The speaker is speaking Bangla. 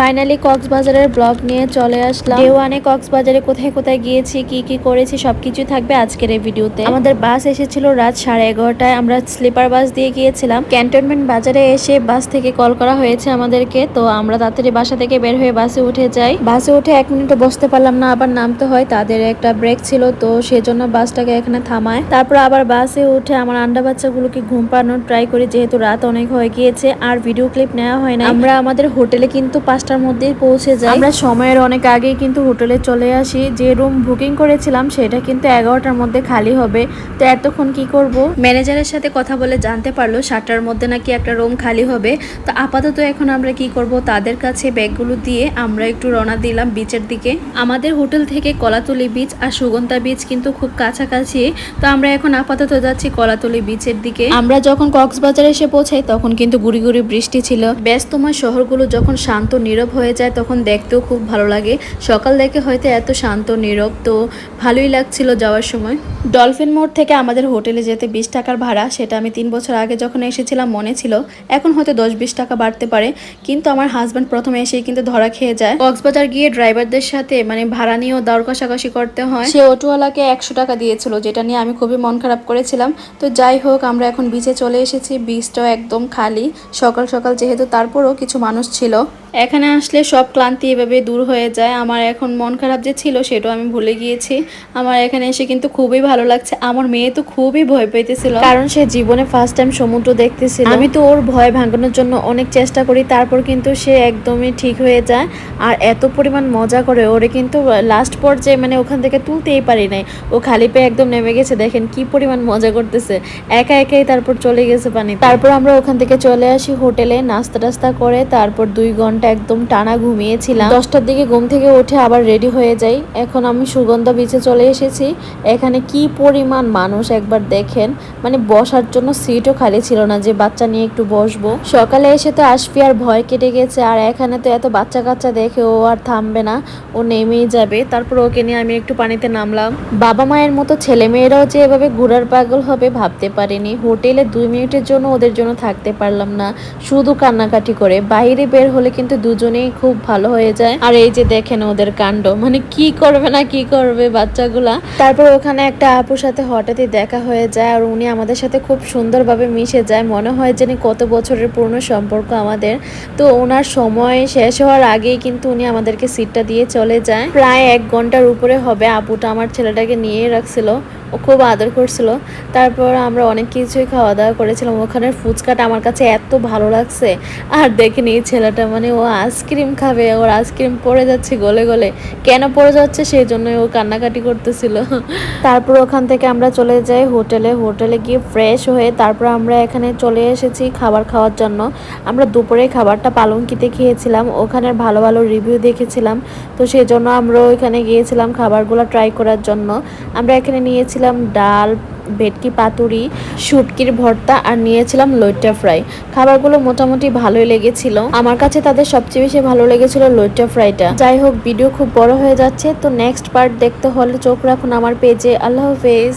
ফাইনালি কক্সবাজারের ব্লগ নিয়ে চলে আসলাম। ডে ওয়ানে কক্সবাজারে কোথায় কোথায় গিয়েছি, কি কি করেছি সবকিছু থাকবে আজকের এই ভিডিওতে। আমাদের বাস এসেছিল রাত সাড়ে এগারোটায়, আমরা স্লিপার বাস দিয়ে গিয়েছিলাম। ক্যান্টনমেন্ট বাজারে এসে বাস থেকে কল করা হয়েছে আমাদেরকে, তো আমরা তাড়াতাড়ি বাসা থেকে বের হয়ে বাসে উঠে যাই। বাসে উঠে এক মিনিটও বসতে পারলাম না, আবার নামতে হয়, তাদের একটা ব্রেক ছিল, তো সেজন্য বাসটাকে এখানে থামায়। তারপর আবার বাসে উঠে আমার আন্ডা বাচ্চাগুলোকে ঘুম পাড়ানোর ট্রাই করি, যেহেতু রাত অনেক হয়ে গিয়েছে, আর ভিডিও ক্লিপ নেওয়া হয় না আমরা আমাদের হোটেলে কিন্তু পাঁচটার মধ্যেই পৌঁছে যাই। আমরা সময়ের অনেক আগেই কিন্তু হোটেলে চলে আসি। যে রুম বুকিং করেছিলাম সেটা কিন্তু এগারোটার মধ্যে খালি হবে। তো এতক্ষণ কি করব? ম্যানেজারের সাথে কথা বলে জানতে পারল সাতটার মধ্যে নাকি একটা রুম খালি হবে। তো আপাতত এখন আমরা কি করব? তাদের কাছে ব্যাগগুলো দিয়ে আমরা একটু রওনা দিলাম বিচের দিকে। আমাদের হোটেল থেকে কলাতলি বিচ আর সুগন্ধা বিচ কিন্তু খুব কাছাকাছি। তো আমরা এখন আপাতত যাচ্ছি কলাতলি বিচের দিকে। আমরা যখন কক্সবাজারে এসে পৌঁছাই তখন কিন্তু গুড়ি গুড়ি বৃষ্টি ছিল। ব্যস্তময় শহরগুলো যখন শান্ত নীরব হয়ে যায়, তখন দেখতেও খুব ভালো লাগে। সকাল দেখে হয়তো এত শান্ত, নীরব, তো ভালোই লাগছিল যাওয়ার সময়। ডলফিন মোড় থেকে আমাদের হোটেলে যেতে বিশ টাকার ভাড়া, সেটা আমি তিন বছর আগে যখন এসেছিলাম মনে ছিল, এখন হয়তো দশ বিশ টাকা বাড়তে পারে। কিন্তু আমার হাজব্যান্ড প্রথমে এসেই কিন্তু ধরা খেয়ে যায়। কক্সবাজার গিয়ে ড্রাইভারদের সাথে মানে ভাড়া নিয়েও দর কষাকষি করতে হয়। সে অটোওয়ালাকে একশো টাকা দিয়েছিল, যেটা নিয়ে আমি খুবই মন খারাপ করেছিলাম। তো যাই হোক, আমরা এখন বিচে চলে এসেছি বিচটাও একদম খালি। সকাল সকাল যেহেতু তারপরও কিছু মানুষ ছিল। এখানে আসলে সব ক্লান্তি এভাবে দূর হয়ে যায়। আমার এখন মন খারাপ যে ছিল সেটাও আমি ভুলে গিয়েছি। আমার এখানে এসে কিন্তু খুবই ভালো লাগছে। আমার মেয়ে তো খুবই ভয় পেতেছিল কারণ সে জীবনে ফার্স্ট টাইম সমুদ্র দেখতেছিল। আমি তো ওর ভয় ভাঙানোর জন্য অনেক চেষ্টা করি তারপর কিন্তু সে একদমই ঠিক হয়ে যায়। আর এত পরিমাণ মজা করে ওরে কিন্তু লাস্ট পর্যায়ে মানে ওখান থেকে তুলতেই পারি নাই। ও খালি পেয়ে একদম নেমে গেছে। দেখেন কি পরিমাণ মজা করতেছে। একা একাই তারপর চলে গেছে পানি তারপর আমরা ওখান থেকে চলে আসি হোটেলে নাস্তা টাস্তা করে তারপর দুই ঘণ্টা একদম টানা ঘুমিয়েছিলাম। দশটার দিকে ঘুম থেকে উঠে আবার রেডি হয়ে যাই। এখন আমি সুগন্ধা বিচে চলে এসেছি। এখানে কি পরিমাণ মানুষ একবার দেখেন। মানে বসার জন্য সিটও খালি ছিল না যে বাচ্চা নিয়ে একটু বসবো। সকালে এসে তো আসবি আর ভয় কেটে গেছে, আর এখানে তো এত বাচ্চা কাচ্চা দেখে ও আর থামবে না। ও নেমেই যাবে। তারপর ওকে নিয়ে আমি একটু পানিতে নামলাম। বাবা মায়ের মতো ছেলে মেয়েরাও যে এভাবে ঘোরার পাগল হবে ভাবতে পারিনি। হোটেলে দুই মিনিটের জন্য ওদের জন্য থাকতে পারলাম না। শুধু কান্নাকাটি করে। বাইরে বের হলে কিন্তু দুজনেই খুব ভালো হয়ে যায়। আর এই যে দেখেন ওদের কাণ্ড মানে কি করবে না কি করবে বাচ্চাগুলা। তারপর ওখানে একটা আপুর সাথে হঠাৎই দেখা হয়ে যায় আর উনি আমাদের সাথে খুব সুন্দরভাবে মিশে যায়। মনে হয় যেন কত বছরের পুরনো সম্পর্ক আমাদের। তো ওনার সময় শেষ হওয়ার আগেই কিন্তু উনি আমাদেরকে সিটটা দিয়ে চলে যায়। প্রায় এক ঘণ্টার উপরে হবে, আপুটা আমার ছেলেটাকে নিয়ে রাখছিল। খুব আদর করছিল। তারপর আমরা অনেক কিছুই খাওয়া দাওয়া করেছিলাম। ওখানের ফুচকাটা আমার কাছে এত ভালো লাগছে। আর দেখিনি ছেলেটা মানে ও আইসক্রিম খাবে, ওর আইসক্রিম পড়ে যাচ্ছে গলে গলে। কেন পড়ে যাচ্ছে সেই জন্য ও কান্নাকাটি করতেছিল। তারপর ওখান থেকে আমরা চলে যাই হোটেলে। হোটেলে গিয়ে ফ্রেশ হয়ে তারপর আমরা এখানে চলে এসেছি খাবার খাওয়ার জন্য। আমরা দুপুরে খাবারটা পালঙ্কিতে খেয়েছিলাম। ওখানের ভালো ভালো রিভিউ দেখেছিলাম। তো সেই জন্য আমরা ওইখানে গিয়েছিলাম খাবারগুলো ট্রাই করার জন্য। আমরা এখানে নিয়েছিলাম ডাল, ভেটকি পাতুরি, শুটকির ভর্তা আর নিয়েছিলাম লইট্টা ফ্রাই। খাবারগুলো মোটামুটি ভালোই লেগেছিল। আমার কাছে তাদের সবচেয়ে বেশি ভালো লেগেছিল লইট্টা ফ্রাইটা। যাই হোক, ভিডিও খুব বড় হয়ে যাচ্ছে। তো নেক্সট পার্ট দেখতে হলে চোখ রাখুন আমার পেজে আল্লাহ হাফেজ।